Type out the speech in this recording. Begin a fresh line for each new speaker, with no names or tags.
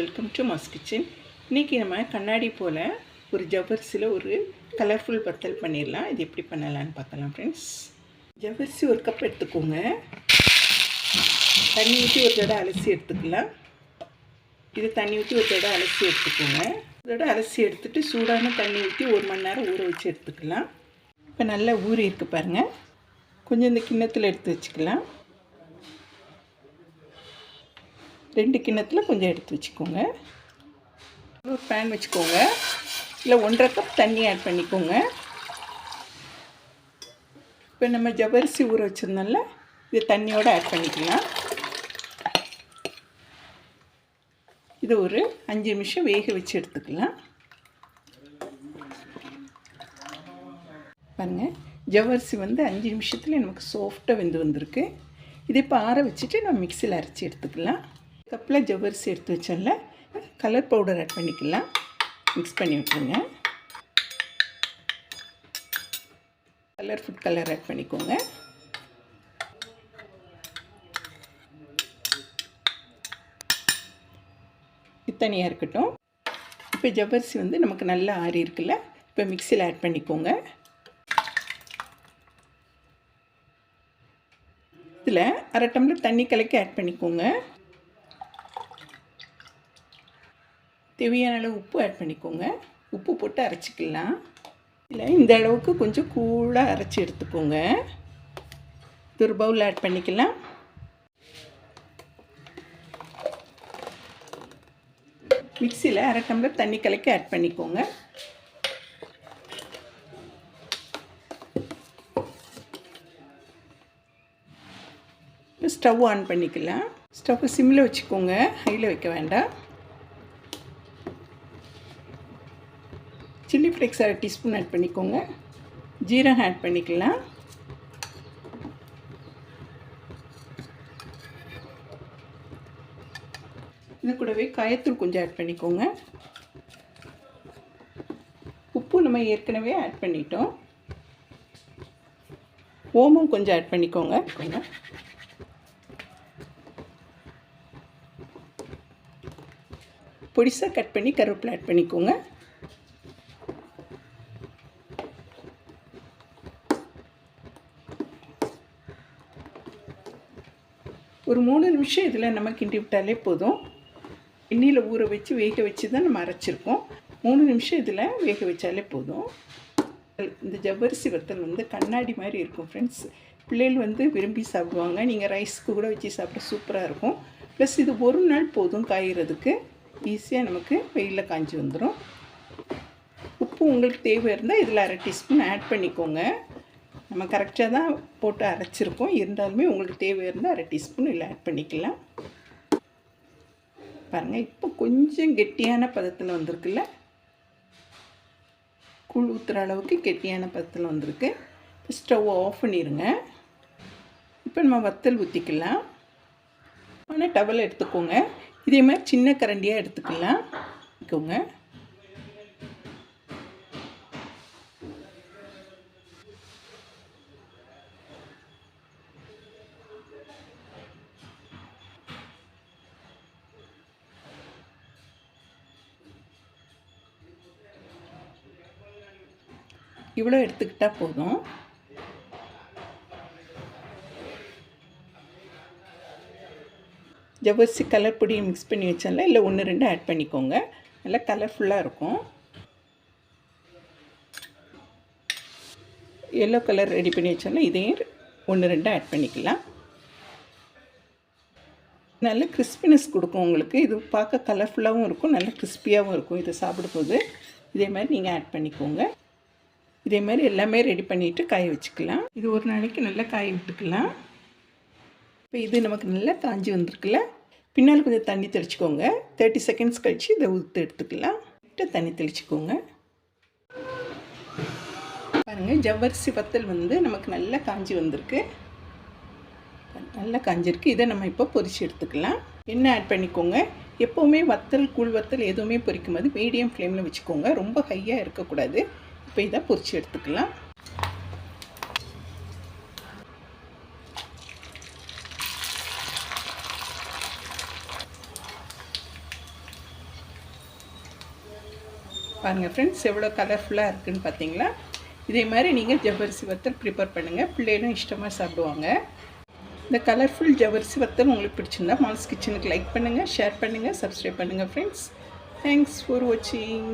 Welcome to mass kitchen இன்றைக்கி நம்ம கண்ணாடி போல் ஒரு ஜவ்வரிசியில் ஒரு கலர்ஃபுல் பத்தல் பண்ணிடலாம். இது எப்படி பண்ணலான்னு பார்க்கலாம் ஃப்ரெண்ட்ஸ் ஜவ்வரிசி ஒரு கப் எடுத்துக்கோங்க. தண்ணி ஊற்றி ஒரு தடவை அலசி எடுத்துக்கலாம். இது தண்ணி ஊற்றி ஒரு தடவை அலசி எடுத்துக்கோங்க. இதோட அலசி எடுத்துட்டு சூடான தண்ணி ஊற்றி ஒரு மணி நேரம் ஊற வச்சு எடுத்துக்கலாம். இப்போ நல்லா ஊறி இருக்கு பாருங்கள் கொஞ்சம் இந்த கிண்ணத்தில் எடுத்து வச்சுக்கலாம். ரெண்டு கிண்ணத்தில் கொஞ்சம் எடுத்து வச்சுக்கோங்க. ஒரு பேன் வச்சுக்கோங்க. இல்லை ஒன்றரை கப் தண்ணி ஆட் பண்ணிக்கோங்க. இப்போ நம்ம ஜவ்வரிசி ஊற வச்சுருந்தோம்ல இது தண்ணியோடு ஆட் பண்ணிக்கலாம். இது ஒரு அஞ்சு நிமிஷம் வேக வச்சு எடுத்துக்கலாம். பாருங்கள் ஜவ்வரிசி வந்து அஞ்சு நிமிஷத்தில் நமக்கு சாஃப்டாக வெந்து வந்திருக்கு. இதை இப்போ ஆற வச்சுட்டு நம்ம மிக்சியில் அரைச்சி எடுத்துக்கலாம். கப்பில் ஜவ்வரிசி எடுத்து வச்சோம்ல கலர் பவுடர் ஆட் பண்ணிக்கலாம். மிக்ஸ் பண்ணி விட்ருங்க கலர் ஃபுட் கலர் ஆட் பண்ணிக்கோங்க. தனியாக இருக்கட்டும். இப்போ ஜவ்வரிசி வந்து நமக்கு நல்லா ஆறி இருக்குல்ல இப்போ மிக்சியில் ஆட் பண்ணிக்கோங்க. இதில் அரை டம்ளர் தண்ணி கலக்கி ஆட் பண்ணிக்கோங்க. தேவையான அளவு உப்பு ஆட் பண்ணிக்கோங்க. உப்பு போட்டு அரைச்சிக்கலாம். இல்லை இந்த அளவுக்கு கொஞ்சம் கூலாக அரைச்சி எடுத்துக்கோங்க. இது ஒரு பவுல் ஆட் பண்ணிக்கலாம். மிக்சியில் அரை டம்ளர் தண்ணி கலக்கி ஆட் பண்ணிக்கோங்க. ஸ்டவ் ஆன் பண்ணிக்கலாம். ஸ்டவ் சிம்மில் வச்சுக்கோங்க. ஹையில் வைக்க வேண்டாம். ஃப்ளெக்ஸ் அரை டீஸ்பூன் ஆட் பண்ணிக்கோங்க. ஜீரகம் ஆட் பண்ணிக்கலாம். இது கூடவே காயத்தூள் கொஞ்சம் ஆட் பண்ணிக்கோங்க. உப்பு நம்ம ஏற்கனவே ஆட் பண்ணிட்டோம். ஓமம் கொஞ்சம் ஆட் பண்ணிக்கோங்க. கொஞ்சம் பொடிசாக கட் பண்ணி கருவேப்பிலை ஆட் பண்ணிக்கோங்க. ஒரு மூணு நிமிஷம் இதில் நம்ம கிண்டி விட்டாலே போதும். எண்ணெயில் ஊற வச்சு வேக வச்சு தான் நம்ம அரைச்சிருக்கோம். மூணு நிமிஷம் இதில் வேக வச்சாலே போதும். இந்த ஜவ்வரிசி வத்தல் வந்து கண்ணாடி மாதிரி இருக்கும் ஃப்ரெண்ட்ஸ் பிள்ளைகள் வந்து விரும்பி சாப்பிடுவாங்க. நீங்கள் ரைஸ்க்கு கூட வச்சு சாப்பிட சூப்பராக இருக்கும். ப்ளஸ் இது ஒரு நாள் போதும் காய்கிறதுக்கு ஈஸியாக நமக்கு வெயிலில் காஞ்சி வந்துடும் உப்பு உங்களுக்கு தேவை இருந்தால் இதில் அரை டீஸ்பூன் ஆட் பண்ணிக்கோங்க. நம்ம கரெக்டாக தான் போட்டு அரைச்சிருக்கோம். இருந்தாலுமே உங்களுக்கு தேவை இருந்தால் அரை டீஸ்பூன் இல்லை ஆட் பண்ணிக்கலாம். பாருங்கள் இப்போ கொஞ்சம் கெட்டியான பதத்தில் வந்திருக்குல்ல? கூழ் ஊற்றுற அளவுக்கு கெட்டியான பதத்தில் வந்திருக்கு. இப்போ ஸ்டவ்வை ஆஃப் பண்ணிடுங்க இப்போ நம்ம வத்தல் ஊற்றிக்கலாம் ஆனால் டவல் எடுத்துக்கோங்க. இதே மாதிரி சின்ன கரண்டியாக எடுத்துக்கலாம். எடுத்துக்கோங்க. இவ்வளோ எடுத்துக்கிட்டால் போதும். ஜவ்வரிசி கலர் பொடியை மிக்ஸ் பண்ணி வச்சால இல்லை ஒன்று ரெண்டு ஆட் பண்ணிக்கோங்க. நல்லா கலர்ஃபுல்லாக இருக்கும். எல்லோ கலர் ரெடி பண்ணி வச்சாலும் இதையும் ஒன்று ரெண்டு ஆட் பண்ணிக்கலாம். நல்ல கிறிஸ்பினஸ் கொடுக்கும் உங்களுக்கு. இது பார்க்க கலர்ஃபுல்லாகவும் இருக்கும் நல்ல கிறிஸ்பியாகவும் இருக்கும். இதை சாப்பிடும்போது இதே மாதிரி நீங்கள் ஆட் பண்ணிக்கோங்க. இதே மாதிரி எல்லாமே ரெடி பண்ணிவிட்டு காய வச்சுக்கலாம். இது ஒரு நாளைக்கு நல்லா காய விட்டுக்கலாம். இப்போ இது நமக்கு நல்லா காஞ்சி வந்திருக்குல்ல? பின்னால் கொஞ்சம் தண்ணி தெளிச்சிக்கோங்க. தேர்ட்டி செகண்ட்ஸ் கழித்து இதை ஊற்று எடுத்துக்கலாம். தண்ணி தெளிச்சிக்கோங்க. பாருங்கள் ஜவ்வரிசி வத்தல் வந்து நமக்கு நல்லா காஞ்சி வந்திருக்கு. நல்லா காஞ்சிருக்கு. இதை நம்ம இப்போ பொரித்து எடுத்துக்கலாம். எண்ணெய் ஆட் பண்ணிக்கோங்க. எப்போவுமே வத்தல் கூழ் வத்தல் எதுவுமே பொரிக்கும் போது மீடியம் ஃப்ளேமில் வச்சுக்கோங்க. ரொம்ப ஹையாக இருக்கக்கூடாது. இப்போ இதை பொறிச்சு எடுத்துக்கலாம். பாருங்கள் ஃப்ரெண்ட்ஸ் எவ்வளோ கலர்ஃபுல்லாக இருக்குதுன்னு பார்த்தீங்களா? இதே மாதிரி நீங்கள் ஜவ்வரிசி வத்தல் ப்ரிப்பேர் பண்ணுங்கள் பிள்ளைகளும் இஷ்டமாக சாப்பிடுவாங்க. இந்த கலர்ஃபுல் ஜவ்வரிசி வத்தல் உங்களுக்கு பிடிச்சிருந்தா மால்ஸ் கிச்சனுக்கு லைக் பண்ணுங்கள் ஷேர் பண்ணுங்கள் சப்ஸ்கிரைப் பண்ணுங்கள் ஃப்ரெண்ட்ஸ் தேங்க்ஸ் ஃபார் வாட்சிங்